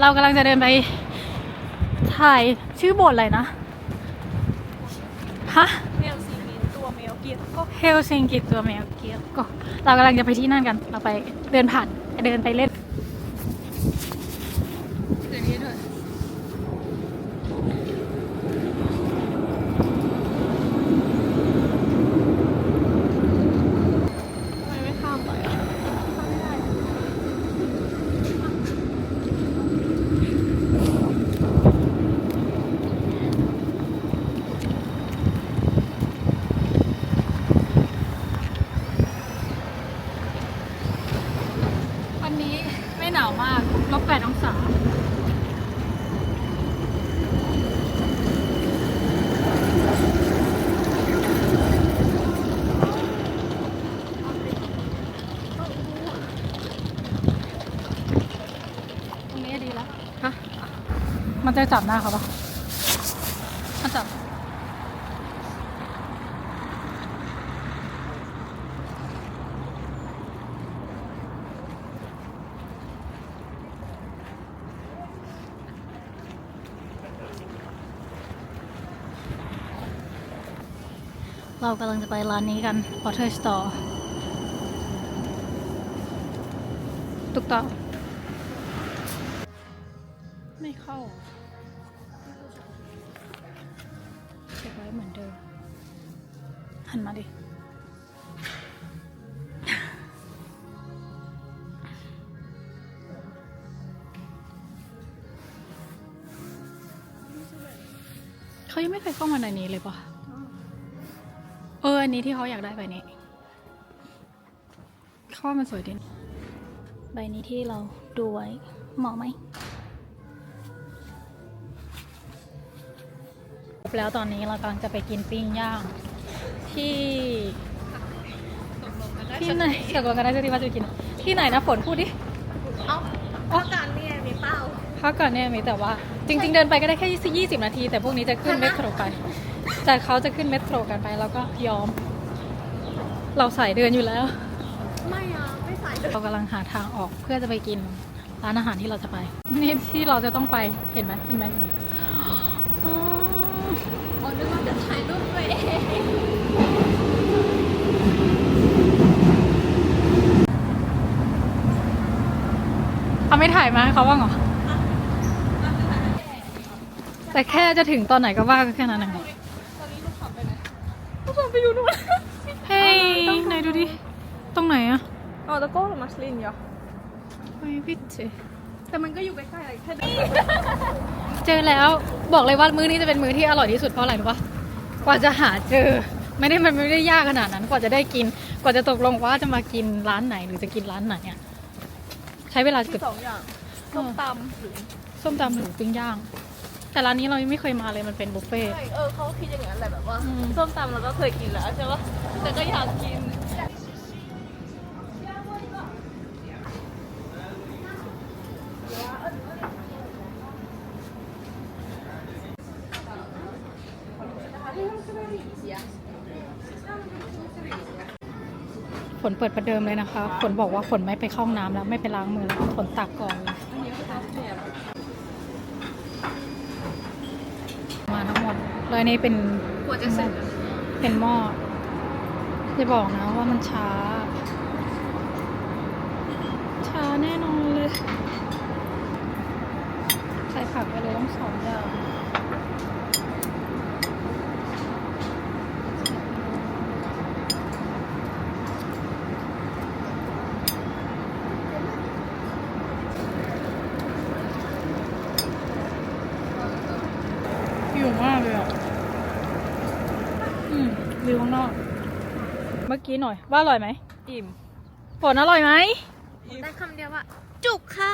เรากำลังจะเดินไปถ่ายชื่อโบสถ์อะไรนะ ฮะ เมลซีมินตัวเมลเกียร์ก็เฮลซิงกิตัวเมลเกียก็เรากำลังจะไปที่นั่นกัน เราไปเดินผ่านเดินไปเล่นเดี๋ยวนี้ด้วย ทำไมไม่ข้ามไปอะข้ามไม่ได้ วันนี้ไม่หนาวมากลบแปดองศา ตรงนี้ดีแล้ว ฮะ มันจะจับหน้าเขาปะมันจับเรากำลังจะไปร้านนี้กัน Water Store ตุกตา ก็บไว้เหมือนเดิม หันมาดิเขายังไม่เคยเข้ามาในนี้เลยปะเออ อันนี้ที่เขาอยากได้ใบนี้เขาว่ามันสวยดี ใบนี้ที่เราดูไว้เหมาะไหม แล้วตอนนี้เรากำลังจะไปกินปิ้งย่างที่ตกลงกันได้ที่ไหนตกลงกันได้ที่ว่าจะกิน ที่ไหนนะฝนพูดดิเอ้าเพราะการเนี่ยมีเป้าพักก่อนเนี่ยมีแต่ว่า จริง ๆ เดินไปก็ได้แค่ 20 นาที แต่พวกนี้จะขึ้นเมโทรไปแต่เขาจะขึ้นเมโทรกันไปแล้วก็ยอม เราใส่เดินอยู่แล้ว ไม่อะไม่ใส่เลยเรากำลังหาทางออกเพื่อจะไปกินร้านอาหารที่เราจะไป นี่ที่เราจะต้องไปเห็นไหมเห็นไหมอ๋ออ๋อ นึกว่าจะถ่ายรูปตัวเองเขาไม่ถ่ายมาให้เขาบ้างเหรอ แต่แค่จะถึงตอนไหนก็ว่าก็แค่นั้นเองตอนนี้ลูกขับไปไหนลูกขับไปอยู่นู่นเฮ้ยไหนดูดิ ตรงไหนอะอ๋อตะโก้หรือมัสลิ นเหรอเฮ้ยพิเจแต่มันก็อยู่ใกล้ๆอะไรแค่นี้เจอแล้วบอกเลยว่ามื้อนี้จะเป็นมื้อที่อร่อยที่สุดเพราะอะไรรู้ปะกว่าจะหาเจอ ไม่ได้มันไม่ได้ยากขนาดนั้น กว่าจะได้กิน กว่าจะตกลงว่าจะมากินร้านไหนหรือจะกินร้านไหนอะใช้เวลามีเกือบ สองอย่างส้มตำหรือส้มตำหรือปิ้งย่าง แต่ร้านนี้เรายังไม่เคยมาเลยมันเป็นบุฟเฟ่ต์ ใช่เออเขาคิดอย่างนั้นแหละแบบว่าอืม ส้มตำเราก็เคยกินแล้วใช่ปะแต่ก็อยากกิน ฝนเปิดประเดิมเลยนะคะ ฝนบอกว่าฝนไม่ไปเข้าห้องน้ำแล้วไม่ไปล้างมือแล้วฝนตักก่อนเลยอันนี้คือน้ำแข็งมาทั้งหมดเลยนี่เป็นกว่าจะเสร็จอะเป็นหม้อจะบอกนะว่ามันช้า ช้าแน่นอนเลย ใส่ผักไปเลยต้องสองอย่างอยู่มากเลยอะ อืมวิวข้างนอก เมื่อกี้หน่อย ว่าอร่อยไหมอิ่มฝนอร่อยไหมได้คำเดียวว่า จุกค่ะ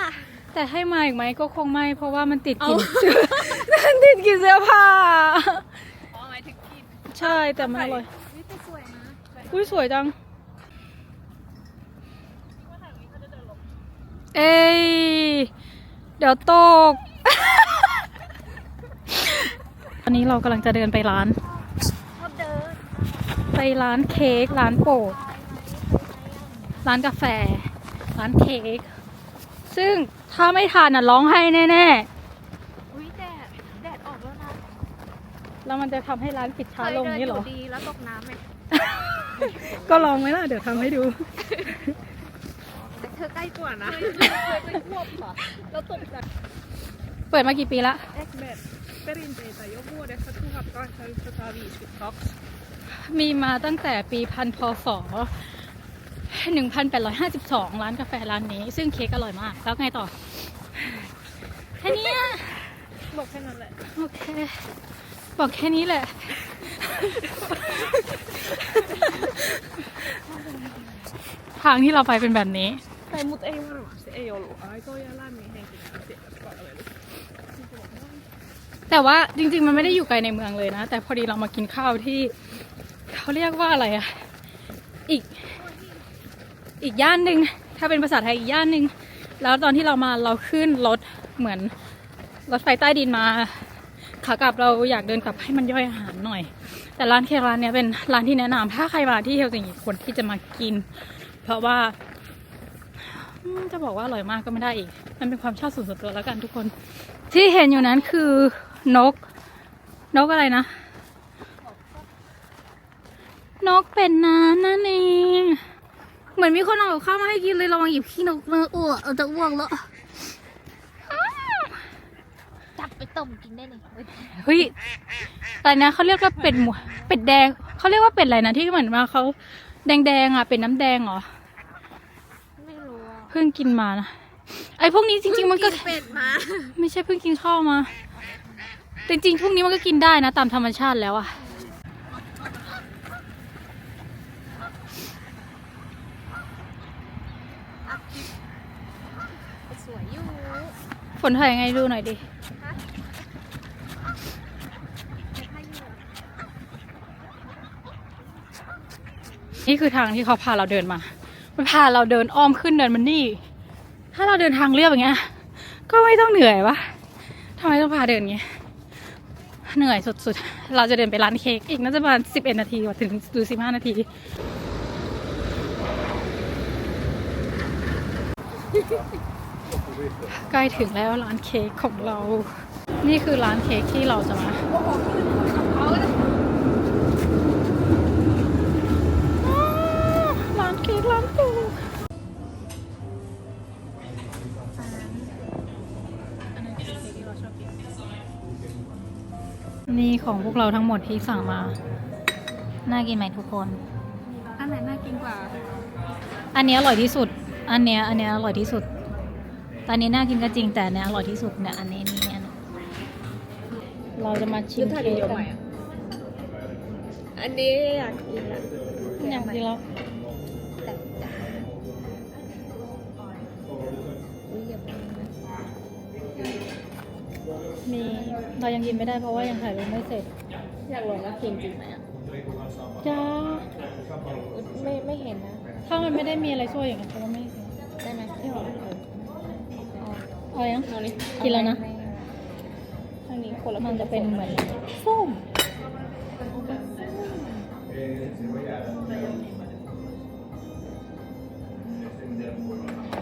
แต่ให้มาอีกไหมก็คงไม่ เพราะว่ามันติดกลิ่นเอ้มันติดกลิ่นเสื้อผ้าอ๋อหมายถึงกินใช่แต่มันอร่อยนี่แต่สวยนะอุ้ยสวยจังเอ้ยเดี๋ยวตกตอนนี้เรากำลังจะเดินไปร้านชอบเดิน ไปร้านเค้กร้านโปรดร้านกาแฟ ร้านเค้กซึ่งถ้าไม่ทานอะร้องไห้แน่อุ้ยแดดแดดออกแล้วนะๆ แล้วมันจะทำให้ร้านปิดช้าลงเคยเดินี่เหรอยู่ดีแล้วตกน้ำไหมก็ลองไหมล่ะ เดี๋ยวทำให้ดูแต่เธอใกล้กว่านะเคยไปท่วมค่ะแล้วตกจากเปิดมากี่ปีละ Ekmed perinteitä jo vuodesta 1952. มีมาตั้งแต่ปีพันพศ1852 ร้านกาแฟร้านนี้ ซึ่งเค้กอร่อยมาก แล้วไงต่อ แค่เนี้ยบอกแค่นั้นแหละ โอเค บอกแค่นี้แหละ ทางที่เราไปเป็นแบบนี้ Tai mut ei varmasti, ei ollut aikoja lämmin henkinen asiakaspalvelu. แต่ว่าจริง ๆ มันไม่ได้อยู่ไกลในเมืองเลยนะ แต่พอดีเรามากินข้าวที่ เขาเรียกว่าอะไรอะอีก อีกย่านหนึ่งถ้าเป็นภาษาไทยอีกย่านหนึ่งแล้วตอนที่เรามาเราขึ้นรถเหมือนรถไฟใต้ดินมาขากลับเราอยากเดินกลับให้มันย่อยอาหารหน่อย แต่ร้านเคร้านเนี้ยเป็นร้านที่แนะนำถ้าใครมาที่เฮลซิงกิควรที่จะมากิน เพราะว่าจะบอกว่าอร่อยมากก็ไม่ได้อีก มันเป็นความชอบส่วนตัวแล้วกันทุกคน ที่เห็นอยู่นั้นคือนก นกอะไรนะ นกเป็นน้ำนั่นเอง เหมือนมีคนเอากับข้าวมาให้กินเลยระวังหยิบขี้นกนะอ้วกเอาจะอ้วกแล้ว จับไปต้มกินได้เลยเฮ้ยอะไรนะเขาเรียกว่าเป็ดหมูเป็ดแดงเขาเรียกว่าเป็ดอะไรนะที่เหมือนมาเขาแดงๆอะเป็ดน้ำแดงเหรอไม่รู้อะเพิ่งกินมานะไอ้พวกนี้จริง ๆ มันก็เป็ดมา ไม่ใช่เพิ่งกินข้าวมาแต่จริงๆพวกนี้มันก็กินได้นะ ตามธรรมชาติแล้วอะ สวยอยู่ฝนถ่ายไงดูหน่อยดินี่คือทางที่เขาพาเราเดินมา มันพาเราเดินอ้อมขึ้นเดินมันนี่ ถ้าเราเดินทางเรียบอย่างเงี้ย ก็ไม่ต้องเหนื่อยวะทำไมต้องพาเดินเงี้ย เหนื่อยสุดๆ เราจะเดินไปร้านเค้กอีกน่าจะประมาณสิบเอ็ดนาทีกว่าถึงดูสิบห้านาที ใกล้ถึงแล้วร้านเค้กของเรา นี่คือร้านเค้กที่เราจะมาอ้าวร้านเค้กร้านปูนี่ของพวกเราทั้งหมดที่สั่งมา น่ากินไหมทุกคน อันไหนน่ากินกว่า อันเนี้ยอร่อยที่สุด อันเนี้ยอันเนี้ยอร่อยที่สุดแตอนนี้น่ากินก็จริงแต่อันเนี้ยอร่อยที่สุดเนี่ยอันนี้นี่เนี่ยนะเราจะมาชิมเค้กกันอันนี้อยากกินอะอยากกินแล้วแต่อุ้ยอย่าไปนะมีเรายังกินไม่ได้เพราะว่ายังถ่ายรูปไม่เสร็จ อยากลองว่าเค็มจริงไหมอะจ้าไม่ไม่เห็นนะ ถ้ามันไม่ได้มีอะไรช่วยอย่างนั้นก็ไม่ อายังเอานี่กินแล้วนะทางนี้คนละมันจะเป็นเหมือนส้ม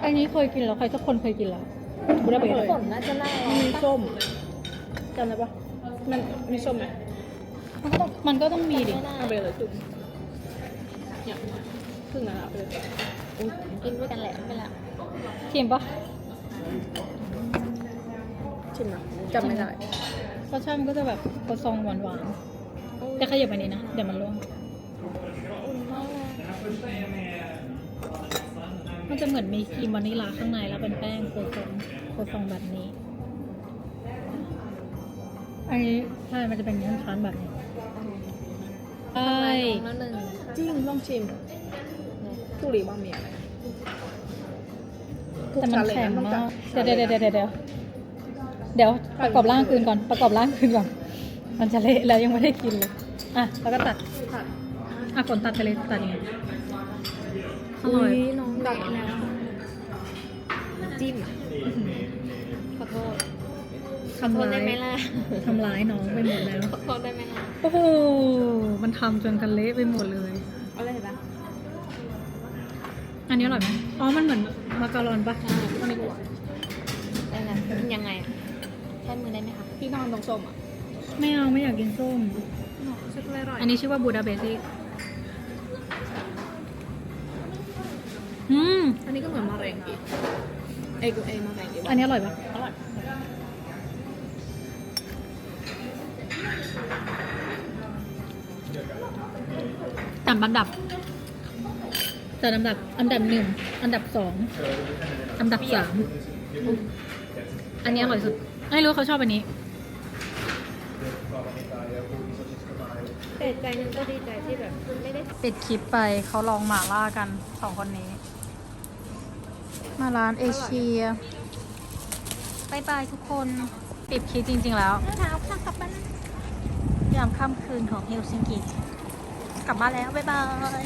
อันนี้เคยกินแล้วใครสักคนเคยกินแล้วกูได้ไปฝนน่าจะน่ารักมีส้มจำได้ปะมันมีส้มไหมมันก็ต้องมันก็ต้องมีดิไม่ได้เอาไปเลยจุ่มเนี่ยครึ่งนั้นอะเอาไปเลยกินด้วยกันแหละไม่ละชิมปะ ชิมนะจำไม่ได้รสชาติมันก็จะแบบกระซองหวานหวานๆจะขยับไปนี้นะ เดี๋ยวมันร่วงอุ่นมากเลยมันจะเหมือนมีครีมวานิลลาข้างในแล้วเป็นแป้งโคซองโคซองแบบนี้อันนี้ใช่มันจะเป็นชั้นๆแบบนี้ใช่น้องหนึ่งจริงลองชิมทุรีบ้างมีอะไรทุกแต่มันชั้นเลยแข็งนะต้องมาจักดเดี๋ยวเดี๋ยวเดี๋ยวเดี๋ยว เดี๋ยวเดี๋ยวประกอบร่างคืนก่อน ประกอบร่างคืนก่อน มันจะเละแล้วยังไม่ได้กินเลย อะแล้วก็ตัดผัดอะฝนตัดไปเลยตัดยังไงออุ้ร่อยยน้องดักนะจิ้มอะขอโทษขอทำโทษร้าได้ยไหมล่ะทำร้ายน้องไปหมดแล้วขอโทษได้ไหมล่ะ โอ้โห มันทำจนกันเละไปหมดเลยเอาเลยเห็นปะอันนี้อร่อยไหมอ๋อ มันเหมือนมาการอนปะใช่ไม่รู้อะยังไง อะใช้มือได้ไหมคะพี่นอนตรงส้มอะไม่เอาไม่อยากกินส้มชุดอะไรอร่อยอันนี้ชื่อว่าบูดาเบซิอืม อันนี้ก็เหมือนมาแรงกีเอ้ยกูเอ้ยมาแรงกีอันนี้อร่อยปะอร่อยต่ำอันดับจัดอันดับ อันดับหนึ่ง อันดับสอง อันดับสาม อันนี้อร่อยสุด ไม่รู้เขาชอบอันนี้ แต่ใจหนึงก็ดีใจที่แบบไม่ได้ปิดคลิปไปเขาลองหมาล่ากันสองคนนี้ มาร้านเอเชียบายบายทุกคนปิดคลิปจริง ๆ แล้วเท้าค่ะกลับบ้านยามค่ำคืนของเฮลซิงกิ กลับบ้านแล้ว บ๊ายบาย